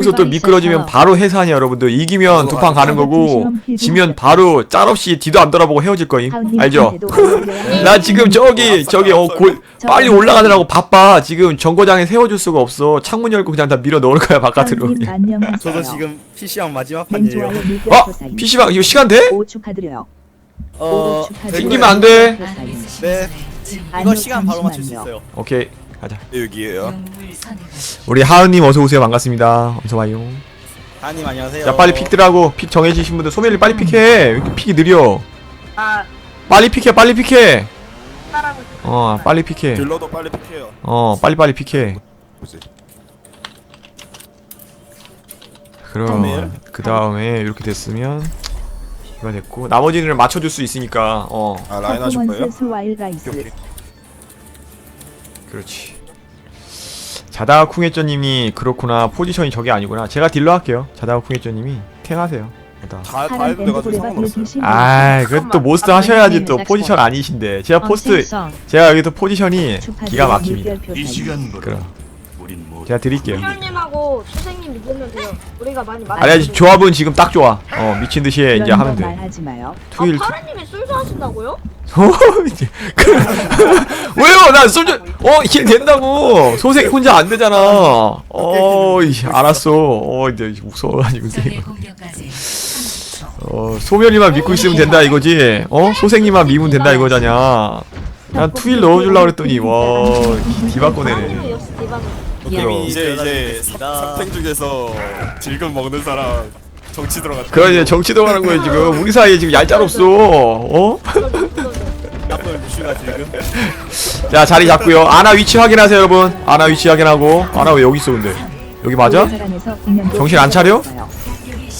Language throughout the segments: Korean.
여기서 또 미끄러지면 바로 해산이야 여러분들 이기면 두 판 가는 거고 지면 바로 짤없이 뒤도 안 돌아보고 헤어질 거임 알죠? 나 지금 저기 저기 어 골, 빨리 올라가느라고 바빠 지금 정거장에 세워줄 수가 없어 창문 열고 그냥 다 밀어 넣을 거야 바깥으로 저도 지금 PC방 마지막 네, 판이에요. 어? PC방 이거 시간 돼? 오 축하드려요. 어, 튕기면 안 돼. 네. 이거 시간 바로 맞출 수 있어요. 오케이 가자 여기에요. 우리 하은님 어서 오세요 반갑습니다 어서 와요 하님 안녕하세요. 자 빨리 픽들하고 픽 정해지신 분들 소멸이 빨리 픽해 왜 이렇게 픽이 느려 아, 빨리 픽해 빨리 픽해 따라고 어 빨리 픽해 딜러도 빨리 픽해요. 어 빨리 빨리 픽해 뭐지? 그럼 그 다음에 이렇게 됐으면 이거 됐고 나머지는 맞춰줄 수 있으니까 어 아 라인 하실 거예요? 퍼포먼스 스와일 라이스. 오케이, 오케이. 그렇지. 자다가 쿵해쩌님이 그렇구나. 포지션이 저게 아니구나. 제가 딜러 할게요. 자다가 쿵해쩌님이 탱 하세요. 다. 다, 다 파란 해도 내가 밴드 좀 고래밥 상관없어요. 드신 아, 그것도 모스터 하셔야지 또 포지션 아니신데. 제가 포스트, 제가 여기서 포지션이 기가 막힙니다. 이 시간 그럼 제가 드릴게요. 님하고 선생님 믿으면 돼요. 우리가 많이 많이. 아니, 아직 조합은 지금 딱 좋아. 어, 미친 듯이 해, 이제 하면 돼. 말하지 마요. 투일. 아, 파라님이 술수 하신다고요? 어, 이제 그- 왜요? 나 솔직, 어, 힐 된다고. 소생 혼자 안 되잖아. 어, 이, 알았어. 어, 이제 무서워가지고. 이제. 어, 소멸이만 믿고 있으면 된다 이거지. 어, 소생님만 믿으면 된다 이거잖아. 난 투일 넣어주려고 그랬더니, 와, 디바 꺼내네. 파라님이 역시 디바죠. 오케이, 이제 이제. 삽탱 중에서 질금 먹는 사람 정치 들어갔다. 그래 이제 정치 들어가는 거예요 지금 우리 사이에 지금 얄짤 없어 어? 나쁜 뮤슈가 지금. 자 자리 잡고요 아나 위치 확인하세요 여러분 아나 위치 확인하고 아나 왜 여기 있어 근데 여기 맞아? 정신 안 차려?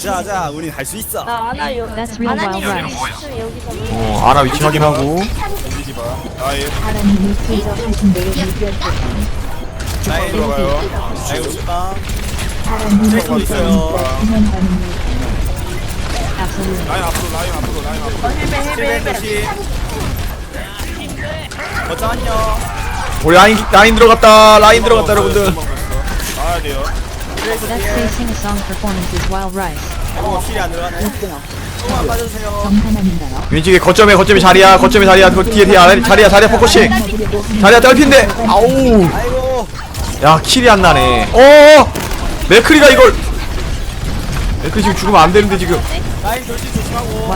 자, 자, 우린 할수 있어. 나 아나 요. That's real 아나님 wild rice. 지금 여기서 어 아나 위치 확인하고 뒤집어. 아예 하나님이 최저하신 대로 무별 라인 들어가요. 라인? 하나님이 트래커 있어요. 라인 앞으로 라인 앞으로 라인 앞으로. 힐벤 조심. 어쩌 안녕. 우리 라인 라인 들어갔다 라인 들어갔다 여러분들 나야 돼요. Say sing a song rice. 어, 힐이 안 들어가네. 조금만 빠져주세요. 정하나인가요? 왼쪽에 거점에 거점에 자리야 거점에 자리야 그 뒤에 뒤에 자리야 자리야 포커싱 자리야 떨핀데 아우 아이고. 야 킬이 안 나네. 어 맥크리가 이걸. 맥크리 지금 죽으면 안 되는데 지금. 라인 돌진 조심하고.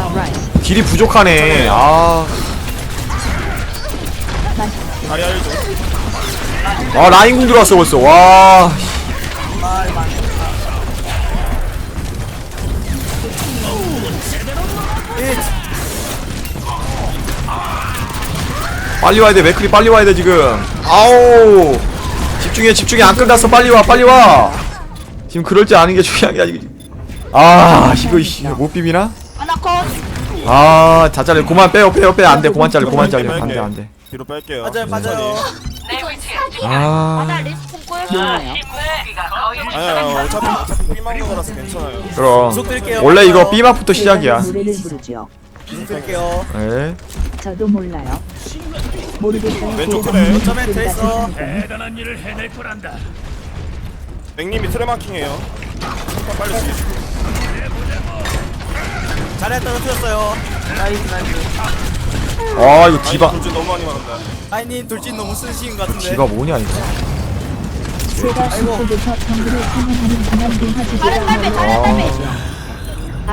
딜이 부족하네. 아. 알죠? 아 라인 궁 들어왔어 벌써. 와. 빨리 와야 돼 맥클이 빨리 와야 돼 지금. 아우 집중해 집중해 안 끝났어 빨리 와 빨리 와 지금 그럴 줄 아는 게 중요한 게 아니고 아 이거 이씨 못 비비나 아나. 아 자잘해 그만 빼요 빼요 빼 안돼 그만 잘려 그만 잘려 안돼 안돼 뒤로 뺄게요. 빠져요, 빠져요. 아 아나 리스폰 꼬였어. 아니야 어차피 어차피 거라서 괜찮아요. 그럼. 원래 이거 B마부터 시작이야 노래를 부르죠. 네. 저도 몰라요. 왼쪽 그래. 님 점에 트레이서. 맥님이 트레마킹해요. 빨리 죽이시고. 자리에 떨어뜨렸어요. 아 이거 디바 돌진 너무 많이 맞는다. 라인님 돌진 너무 쓰신 것 같은데. 디바 뭐냐 이거 제가 시초부터 정글을 사냥하는 강한 동화지대로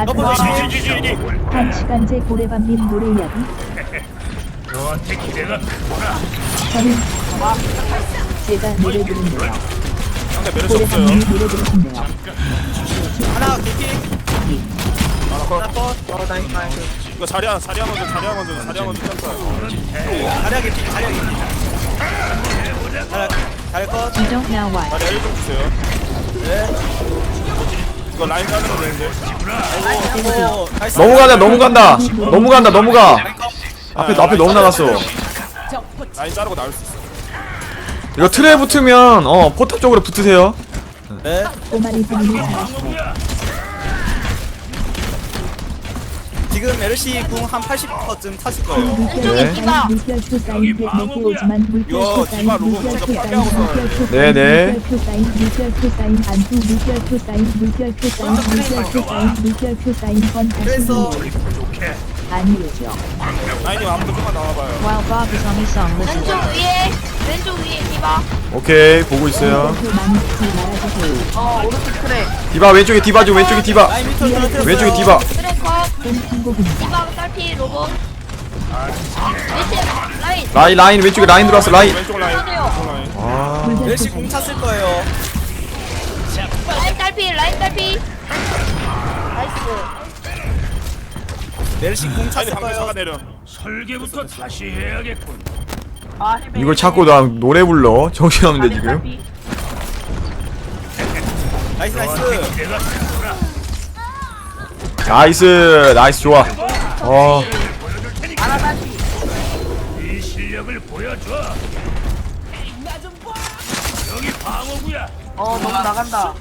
너무 아들 조심. 한 시간째 고래밥님 노래 이야기 저는 제가 노래 부른대요 상대 없어요. 노래 부르신대요 하나 개피. 하나 컷. 하나 컷. 이거 자리야 자리야 먼저 자리야 먼저 자리야 먼저 쳤어. 자리야 개피. 자리야 개피. 자리야 자리야 컷. You don't know why. 자리야 1좀 주세요. 네. 이거 라인 자르면 되는데. 아이고. 나이스. 너무 간다 너무 간다 너무 간다 너무 가 앞에 앞에 너무 나갔어. 라인 자르고 나올 수 있어. 이거 틀에 붙으면 어 포탑 쪽으로 붙으세요. 네. 지금 LC 궁한 80%쯤 탔을 거예요. 네. 이거 디바 로봇 먼저 파괴하고서. 네네. 그래서 아니죠 라인님 아무도 좀만 나와봐요 While Bob is on his song, listen. 왼쪽 위에 왼쪽 위에 디바. 오케이 보고 있어요 물결표 망치지 말아주세요 어 오른쪽 그래. 디바 왼쪽에 디바 좀 왼쪽에 디바 라인 밑으로 떨어뜨렸어요. 왼쪽에 디바 디바 딸피 로봇. 라인. 라인 라인 왼쪽에 라인 들어왔어 라인 왼쪽 라인 왼쪽 라인 아 메르시 궁 탔을 거예요. 라인 딸피 라인 딸피. 나이스. 멜시 공 아니 방패사가 찼어요. 내려. 설계부터 다시 해야겠군. 아, 이걸 찾고 나 노래 불러 정신없는데 지금. 나이스 나이스. 나이스 나이스 좋아. 어. 이 실력을 보여줘. 나좀 봐. 여기 방어구야. 어, 너무 나간다.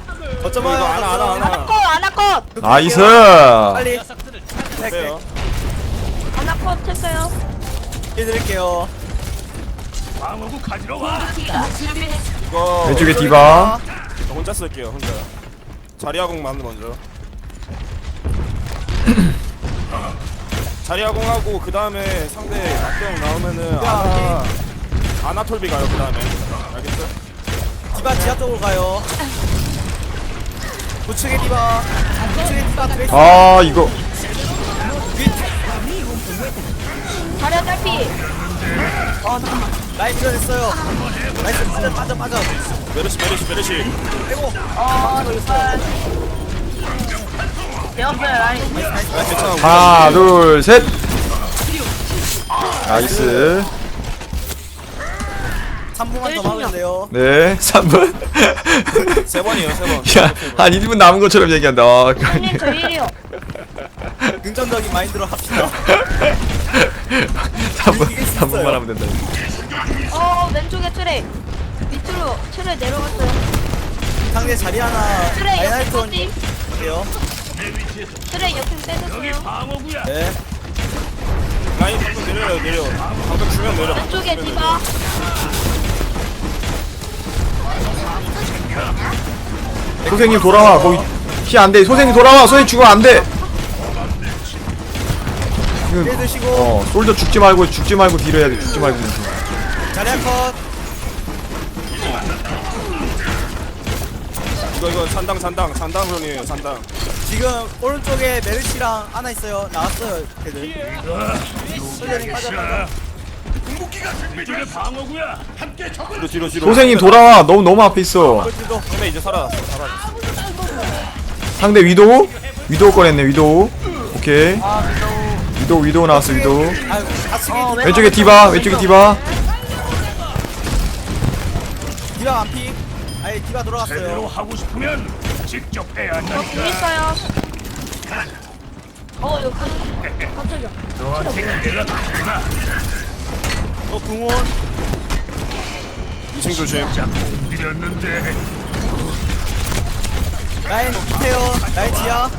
어쩌면 이거 알아 알아 안 할거 안 할거 나이스 빨리. 네. 빼요 아나컷 했어요. 해드릴게요. 방어구 가지러 와. 이거 왼쪽에 디바 저 혼자 쓸게요 혼자 자리아공만 먼저 자리아공하고 그 다음에 상대 악병 나오면은 아나 아나톨비 가요 그 다음에 알겠어? 디바 지하 쪽으로 가요. 우측에 디바. 우측에 디바 트레이스. 아 이거 자리야 딸피. 라인 밀어냈어요. 나이스 빠져 빠져 빠져. 메르시 메르시 메르시 아이고. 아, 괜찮아 하나 둘셋 나이스 3분만 더 막으면 돼요. 네 3분 세 번이에요 세번 야한 1분 남은 것처럼 얘기한다 어, 형님 저 1위요. 긍정적인 마인드로 합시다. 3분 3분만 하면 된다 어 왼쪽에 트레. 밑으로 트레 내려갔어요. 상대 자리 하나 트레 옆에 라인하이트원 터지. 돼요. 트레 옆에 빼줬어요. 방어구야. 네. 라인 방금 내려요 내려 방금 주면 내려 왼쪽에 디바. 소생님 돌아와 거기 피 안 돼 소생님 돌아와 소생님 죽으면 안 돼 힐 드시고 어 솔저 죽지 말고 죽지 말고 딜 해야 돼 죽지 말고 자리야 컷. 이거 이거 산당 산당 산당 형이에요 산당 지금 오른쪽에 메르시랑 하나 있어요. 나왔어요, 걔들. 솔전이 빠져 빠져. 이쪽에 방어구야. 함께 적을 뒤로 뒤로 뒤로 소생님 돌아와 너무 너무 앞에 있어 꼴찌도 근데 이제 살아났어 살아났어 상대 위도우? 위도우 꺼냈네 위도우 오케이 위도우 위도우 나왔어 위도우 아, 왼쪽에 디바 왼쪽에 디바 디바 완피. 아니 디바 제대로 돌아갔어요. 하고 싶으면 직접 해야 한다. 공 있어요. 어 깜짝이야. 너한테 내가 찾구나. 어 궁원 2층 조심 밀었는데 라인 밑에요. 라인 지하.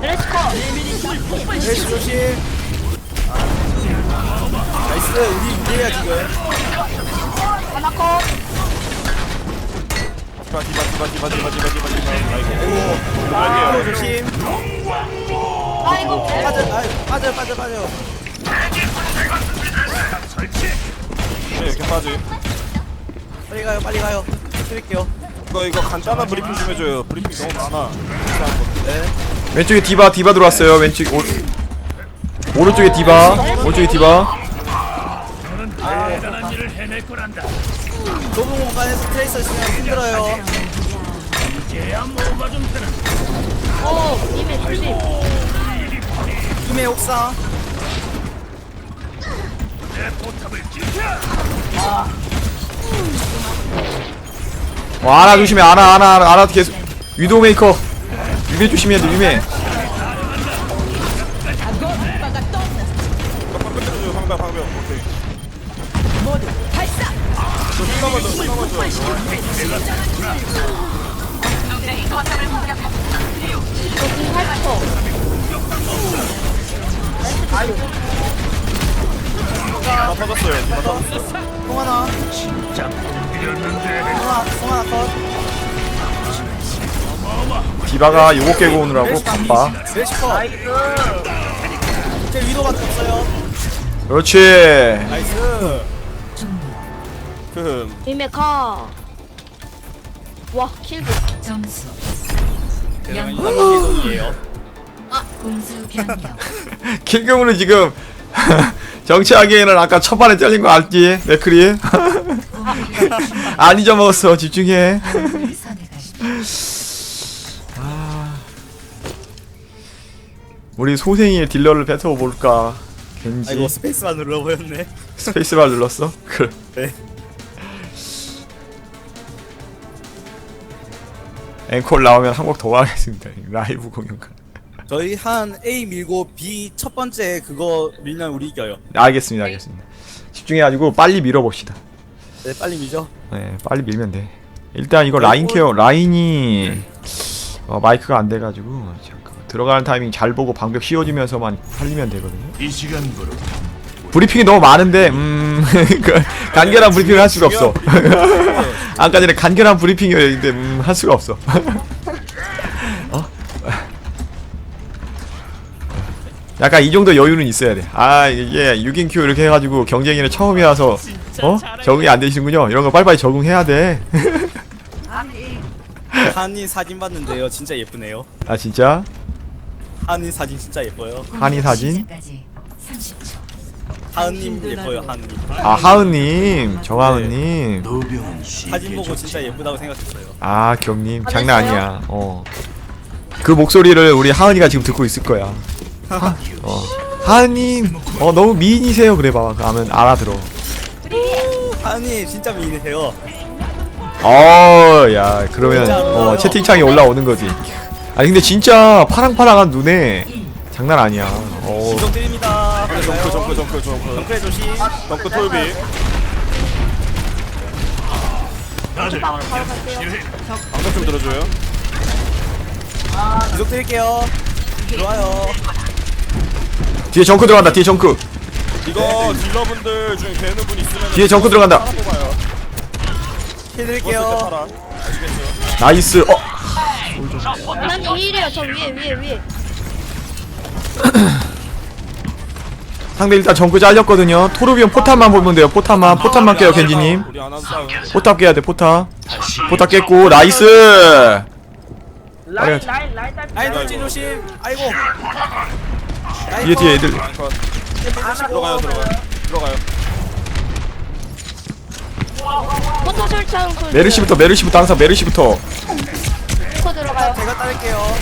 레츠커. 메르시 조심. 나이스 우리 유리야 지금. 아나컷. 디바 디바 디바 디바 디바 디바 디바 디바 아이고 또 아이고 조심. 아이고. 빠져 아 빠져 빠져 빠져. 네 이렇게 빠지 빨리 가요 빨리 가요. 드릴게요. 이거 이거 간단한 브리핑 좀 해줘요 브리핑 너무 많아. 네. 왼쪽에 디바 디바 들어왔어요 왼쪽 오, 오른쪽에 디바 오른쪽에 디바. 좁은 공간에서 트레이서 있으면 힘들어요. 어 님의 조심. 힘의 옥상. 내 포탑을 지켜. 와 아나 조심해 아나 아나 아나 계속 위도우 메이커 유배 조심해야 돼 유배 방금 때려줘 방금 방금 오케이 저 수나만 줘 수나만 줘 다 터졌어요 다 터졌어 통하나 통하나 컷 디바가 요거 깨고 오느라고 바빠. 메르시 컷제 위도밖에 없어요. 그렇지. 나이스. 그 님의 가. 와 킬도. 점수. 대단한 이동이에요. 공수 변경. 킬금으로 지금 정치하기에는 아까 첫판에 잘린 거 알지? 맥크리? 안 잊어먹었어. 집중해. 선택하십시오 우리 소생이의 딜러를 뱉어볼까 겐지? 아이고 스페이스만 눌러버렸네. 스페이스바 눌렀어? 그래. 네. 앵콜 나오면 한 곡 더 하겠습니다. 라이브 공연가. 저희 한 A 밀고 B 첫 번째 그거 밀면 우리 이겨요. 알겠습니다 알겠습니다. 집중해가지고 빨리 밀어봅시다. 네 빨리 밀죠. 네 빨리 밀면 돼. 일단 이거 라인 케어 라인이 어, 마이크가 안 돼가지고 들어가는 타이밍 잘 보고 방벽 씌워주면서만 살리면 되거든요. 이 시간부로. 브리핑이 너무 많은데 음 그, 간결한 브리핑을 할 수가 없어. 아까 전에 간결한 브리핑이었는데 음, 할 수가 없어. 어? 약간 이 정도 여유는 있어야 돼 아 이게 6인 큐 이렇게 해가지고 경쟁이는 처음이라서 어? 적응이 안 되시는군요. 이런 거 빨리빨리 적응해야 돼아 한인 사진 봤는데요. 진짜 예쁘네요. 진짜 한인 사진 진짜 예뻐요. 한이 사진? 시작까지 30초. 하은님 예뻐요 하은님. 아 하은님. 정하은님. 쉽게 사진 보고 진짜 예쁘다고 생각했어요. 아 경님. 장난 아니야. 어 그 목소리를 우리 하은이가 지금 듣고 있을 거야. 하, 어. 하은님. 어 너무 미인이세요. 그래 봐. 그러면 알아들어. 하은님 진짜 미인이세요. 어 야 그러면 어 채팅창에 올라오는 거지 아니 근데 진짜 파랑파랑한 눈에 장난 아니야 어 이동 드립니다 정크 정크 정크 정크. 정크해 조심 정크 톨비. 방으로 바로 갈게요. 방금 좀 들어줘요. 이동 드릴게요 좋아요 뒤에 정크 들어간다 뒤에 정크 이거 딜러분들 중에 되는 분 있으면 뒤에 정크 들어간다 때 드릴게요. 아시겠죠? 나이스 어 하나님 힐이에요. 저 위에 위에 위에. 상대 일단 정크 잘렸거든요 토르비온 포탑만 보면 돼요 포탑만 포탑만 깨요 겐지님 우리 안 한다. 포탑 깨야 돼 포탑 포탑 깼고 나이스 라인 라인 라인 딸. 아이 돌진 조심 아이고 뒤에 뒤에 애들 컷. 들어가요 들어가요. 들어가요. 포터 설치하는 소리. 메르시부터 메르시부터 항상 메르시부터 포터 들어가요. 제가 따를게요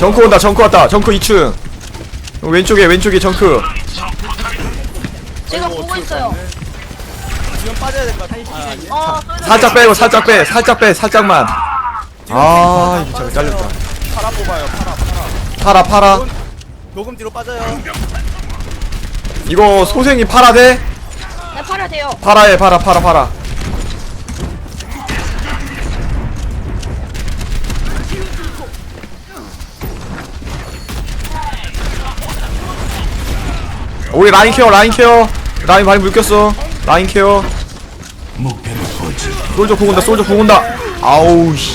정크 온다 정크 왔다 정크 2층 왼쪽에 왼쪽에 정크 제가 보고 있어요. 지금 빠져야 될 것 같아 아, 아니. 어. 살짝 빼고 살짝 빼 살짝 빼 살짝만 아 이거 잠깐 잘렸다 팔아 뽑아요. 팔아 팔아. 팔아 팔아 녹음 뒤로 빠져요 이거 소생이 팔아 돼? 네 팔아야 돼요. 팔아해 팔아 팔아 팔아 우리 라인 케어 라인 케어. 라인 많이 물겼어. 라인 케어. 솔저 공 온다 솔저 공 온다. 아우 씨.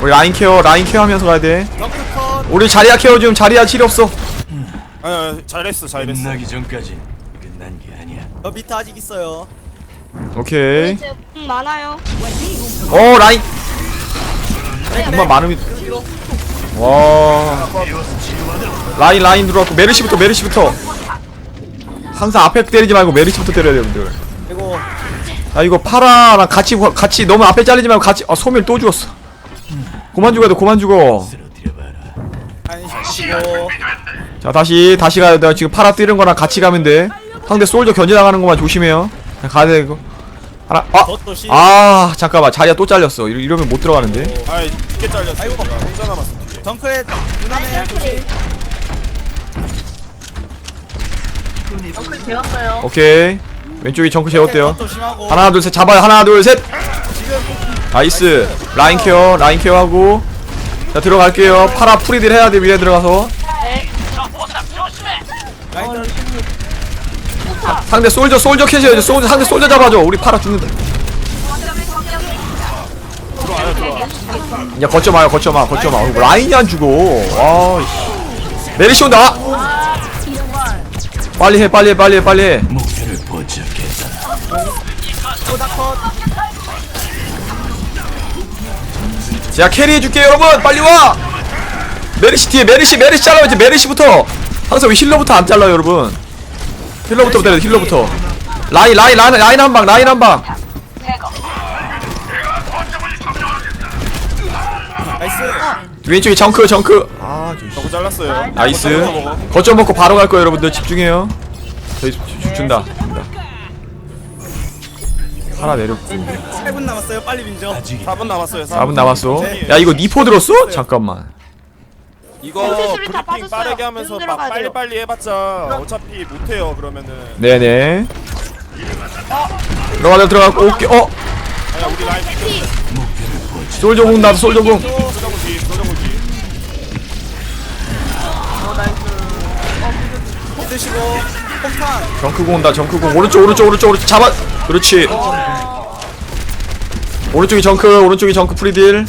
우리 라인 케어 라인 케어 하면서 가야 돼. 컷 우리 자리야 케어 좀 자리야 치료 없어. 아니, 아니 잘했어 잘했어. 끝나기 전까지 끝난 게 아니야. 저 밑에 아직 있어요. 오케이. 제 음, 많아요. 어 라인. 정말 많으면 와. 라인 라인 들어왔고 메르시부터 메르시부터. 항상 앞에 때리지 말고 메르시부터 때려야 돼요 여러분들. 그리고 아 이거 파라랑 같이 같이 너무 앞에 잘리지 말고 같이 아 소멸 또 죽었어. 그만 죽어야 돼 그만 죽어. 자 다시 다시 가야 돼. 지금 파라 뛰는 거랑 같이 가면 돼. 상대 솔저 견제 나가는 것만 조심해요. 가야 돼 이거. 하나 아, 아 잠깐만. 자리가 또 잘렸어. 이러, 이러면 못 들어가는데. 아이 늦게 잘렸어. 아이고 혼자 남았어. 덩크에 누나네. 조심. 덩크 되었어요. 오케이. 왼쪽이 정크 재웠대요. 조심하고. 하나 둘 셋 잡아요. 하나 둘셋. 나이스. 라인 케어 라인 케어하고. 자 들어갈게요. 파라 프리딜 해야 돼 미래 들어가서. 어, 아, 상대 솔저 솔저 캐셔야지 솔저 상대 솔저 잡아줘. 우리 파라 죽는다. 야 거쳐 마요 거쳐 마 거쳐 마. 어이구, 라인이 안 죽어. 와 메리시 온다. 빨리 해 빨리 해 빨리 해 빨리 해. 목표를 포착했다. 제가 캐리해줄게 여러분. 빨리 와. 메리시 뒤에 메리시 메리시 잘라야지 메리시부터. 항상 왜 힐러부터 안 잘라요 여러분. 힐러부터 때려 힐러부터. 라인 라인 라인 라인 한방 라인 한방 나이스. 왼쪽에 정크 정크. 아 저거 잘랐어요. 나이스. 거점 먹고 바로 갈 거예요 여러분들. 집중해요. 저희 주- 주- 준다 준다. 하나 내려 8분 남았어요. 빨리 민죠 4분 남았어요 4분 남았어. 야 이거 니포 들었어? 잠깐만. 이거 다 브리핑 빠졌어요. 빠르게 하면서 막 들어가야 돼요. 빨리빨리 해봤자 어차피 못해요 그러면은. 네네. 들어가자 들어가고 올게 어? 아야 우리 라인 솔저궁 나도 솔저궁 뒤뒤 폭탄 정크궁 온다 정크궁 오른쪽 오른쪽 오른쪽 오른쪽. 잡아. 그렇지. 오른쪽이 정크 오른쪽이 정크 프리딜.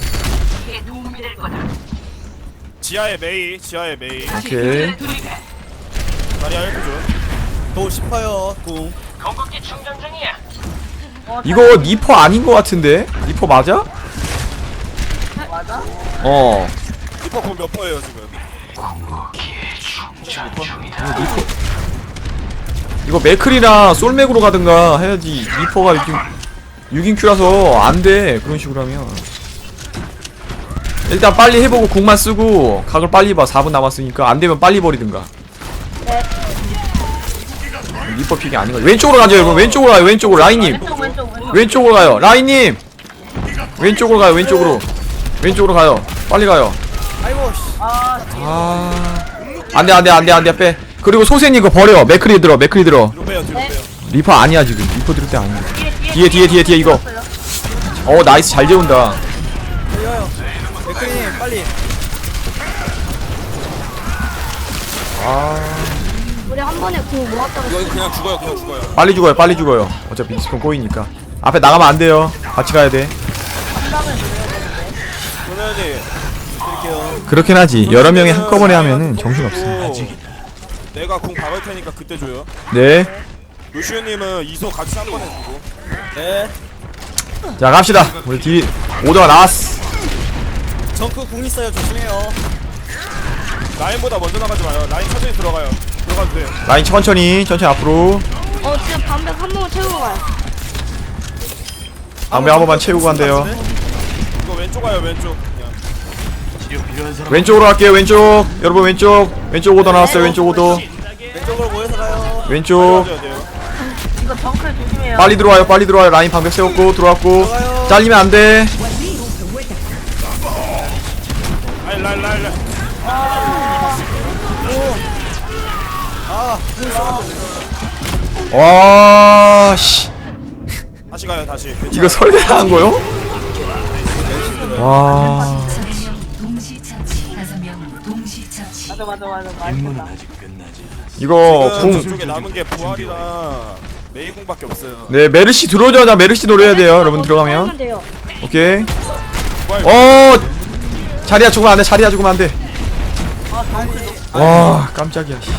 지하에 메이 지하에 메이. 오케이. 다리야 헬프 줘. 더 싶어요 궁. 이거 니퍼 아닌 것 같은데? 니퍼 맞아? 어. 리퍼 공몇 퍼예요 지금? 이거 맥클이랑 솔맥으로 가든가 해야지. 니퍼가 6인, 6인 큐라서 안돼. 그런 식으로 하면. 일단 빨리 해보고 궁만 쓰고 각을 빨리 봐. 4분 남았으니까 안되면 빨리 버리든가. 니퍼 픽이 아닌 거지 왼쪽으로 가죠 여러분. 왼쪽으로 가요. 왼쪽으로. 라인님. 왼쪽으로 가요. 라인님. 왼쪽으로 가요. 왼쪽으로 왼쪽으로 가요. 빨리 가요. 아이고 씨. 아 안돼 안돼 안돼 안돼 빼. 그리고 소세님 이거 버려. 맥크리 들어 맥크리 들어. 뒤로 빼요 뒤로 빼요. 리퍼 아니야 지금. 리퍼 들을 때 아니야. 뒤에 뒤에 뒤에 뒤에 이거. 어 나이스. 잘 재운다. 맥크리님 빨리. 우리 한 번에 궁 모았다고 이거 그냥 죽어요 그냥 죽어요. 빨리 죽어요 빨리 죽어요. 어차피 디스콘 꼬이니까. 앞에 나가면 안 돼요. 같이 가야 돼 드릴게요 그렇긴 하지. 여러 명이 한꺼번에 하면은 정신없어 내가 공 박을 테니까 그때 줘요. 네자 루시우님은 이소 같이 한 번에 주고. 네. 갑시다. 우리 뒤 오더가 나왔어. 정크 궁 있어요. 조심해요. 라인보다 먼저 나가지 마요. 라인 천천히 들어가요. 들어가도 돼요. 라인 천천히 천천히 앞으로. 어 지금 반백 한 번만 채우고 가요. 방배 한 번만 채우고 간대요. 이거 왼쪽 가요 왼쪽 치료 필요한 사람 왼쪽으로 갈게요 왼쪽. 여러분 왼쪽. 왼쪽 오더 나왔어요 왼쪽 오더. 왼쪽으로 모여서 가요. 왼쪽. 가져야 돼요. 빨리 들어와요 빨리 들어와요. 라인 방벽 세웠고 들어왔고. 잘리면 안돼. 라인 라인 라인 라인. 와씨. 다시 가요 다시. 이거 설계한 거요? 와 임무는 아직 끝나지 않았어. 이거 지금 궁 저쪽에 남은 게 부활이랑 메이 공밖에 없어요. 네 메르시 들어오자마자 메르시 노려야 돼요. 여러분 들어가면. 돼요. 오케이. 어! 자리야 죽으면 안돼. 자리야 죽으면 안돼. 와 깜짝이야 씨.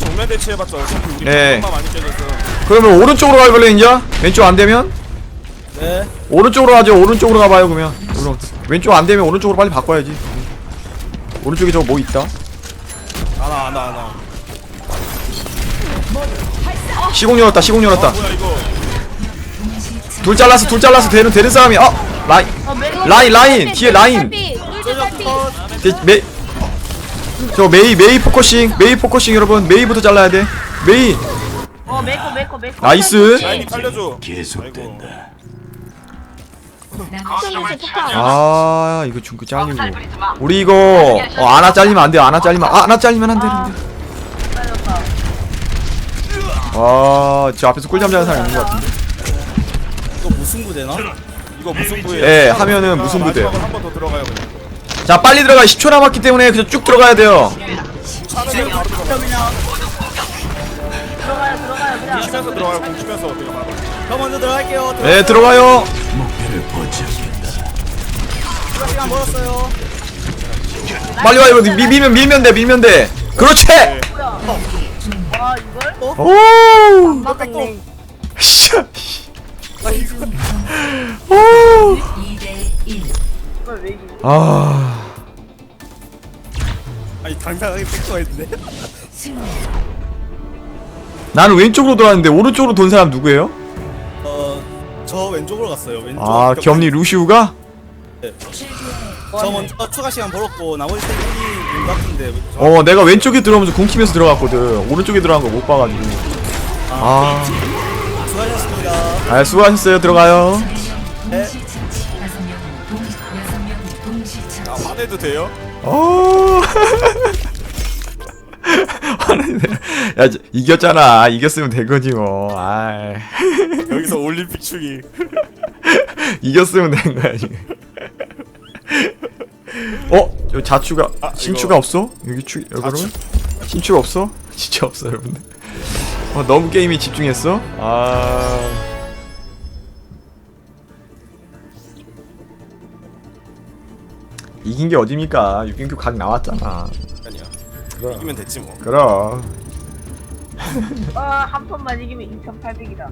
정면 대치해봤자 어차피 우리 네. 만 많이 깨져서 그러면 오른쪽으로 갈걸래 인자 왼쪽 안 되면? 네. 오른쪽으로 가죠. 오른쪽으로 가봐요 그러면 오른- 왼쪽 안 되면 오른쪽으로 빨리 바꿔야지. 오른쪽에 저거 뭐 있다? 안와 안와 안와 시공 열었다 시공 열었다. 뭐야 이거? 둘 잘랐어 둘 잘랐어 되는 되는 싸움이 어? 라인. 라인 라인 뒤에 라인. 데- 메, 저 메이 메이 포커싱 메이 포커싱 여러분 메이부터 잘라야 돼. 메이. 어 메이커 메이커 메이커. 나이스. 라인이 살려줘. 계속된다. 스탠드시 폭탄 아 이거 중크 잘리고. 우리 이거 어 아나 잘리면 안 돼요. 아나 잘리면 아, 아나 잘리면 안 되는데. 아저 앞에서 꿀잠 자는 사람 있는 것 같은데. 이거 무슨 구되나? 이거 무슨 부에 예 하면은 무슨 부대요 한번 더 들어가요 그냥. 자 빨리 들어가 10초 남았기 때문에 그냥 쭉 들어가야 돼요. 차는 그냥 바로 들어가. 그냥. 공치면서 들어가요. 공 치면서 그냥 바로. 저 먼저 들어갈게요. 네 들어가요 포착했다. 추가 시간 벌었어요. 빨리 와 이거 미, 밀면 밀면 돼 밀면 돼 그렇지 오 맞았네. 씨. 오. 2대 1. 아 아니 당당하게 있는데. 승리. 나는 왼쪽으로 돌았는데 오른쪽으로 돈 사람 누구예요? 어저 왼쪽으로 갔어요. 왼쪽. 아 겸리 루시우가? 저 먼저 추가 시간 벌었고 나머지 세 분이 것 같은데. 저- 어 내가 왼쪽에 들어오면서 궁키면서 들어갔거든 오른쪽에 들어간 거 못 봐가지고 아, 수고하셨습니다. 아 수고하셨어요 들어가요 동시 처치. 아, 화내도 돼요? 어 야 저- 이겼잖아 이겼으면 된 거지 뭐아 여기서 올림픽 축이. 이겼으면 된 거야 지금 어? 저 자추가 아, 신추가 이거- 없어? 여기 추 여러분? 신추가 없어? 진짜 없어 여러분들 어, 너무 게임에 집중했어? 아 이긴 게 어딥니까 6인큐 각 나왔잖아 아니야. 이기면 됐지 뭐. 그럼 아, 한 판만 이기면 2,800이다.